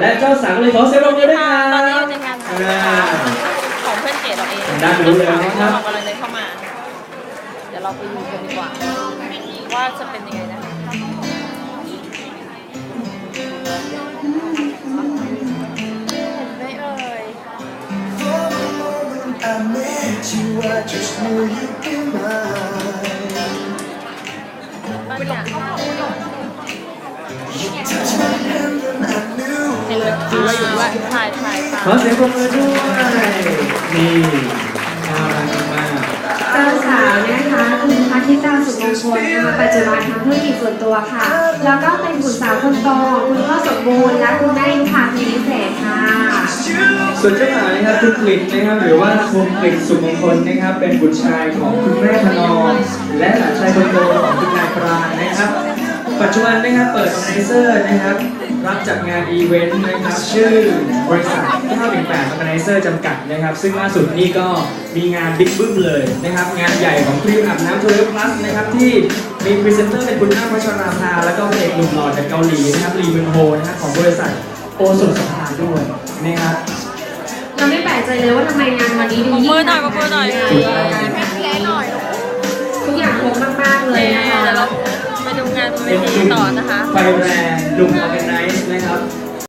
และเจ้าสาวเลยขอเสียงปรบมือด้วยคค่ะรับตอนนี้อยู่ในงานถ่ายนะคะของเพื่อนเกดเราเองด้านนู้นเลยนะครับเรากำลังเดินเข้ามา เดี๋ยวเราไปดูกันดีกว่า ว่าจะเป็นยังไงนะคะไม่เอ่ย For the moment I met you, I just knew you'd be mine. บ้าน เห็นเลยอยู่ด้วยอยู่ด้วยถ่ายถ่ายถ่ายขอเสียงปรบมือด้วยนี่น่ารักมากเจ้าสาวนะคะคุณพัทิตาสุขมงคลนะคะปัจจุบันทำธุรกิจส่วนตัวค่ะ แล้วก็เป็นบุตรสาวคนโตคุณพ่อสมบูรณ์และคุณแม่ยุพาพีวิเศษค่ะส่วนเจ้าบ่าวนะครับคุณกฤษนะครับหรือว่าคุณกฤษสุมงคลนะครับ เป็นบุตรชายของคุณแม่พนอมและหลานชายคนโตของคุณนายปรางนะครับ ปัจจุบันนะครับเปิดออร์แกไนเซอร์นะครับ รับจัดงานอีเวนต์นะครับ ชื่อบริษัท918 Organizer จำกัดนะครับ ซึ่งล่าสุดนี่ก็มีงานบิ๊กบึ้มเลยนะครับ งานใหญ่ของครีมอาบน้ำทูเรลพลัสนะครับ ที่มีพรีเซนเตอร์เป็นคุณอ้ำพัชราภาแล้วก็พระเอกหนุ่มหล่อจากเกาหลีนะครับลีมินโฮนะครับของบริษัทโอสุนสภาด้วยนะครับเราไม่แปลกใจเลยว่าทำไมงานวันนี้ดูปรบยิ่งมือหน่อยปรบมือหน่อยใญ่ยิ้มให้พี่เล็กหน่อย ทุกอย่างครบมากๆเลยนะคะเดี๋ยวเราไปดูงานบนเวเป็นทีหนุ่มต่อนะคะ ไฟแรงหนุ่มออร์แกไน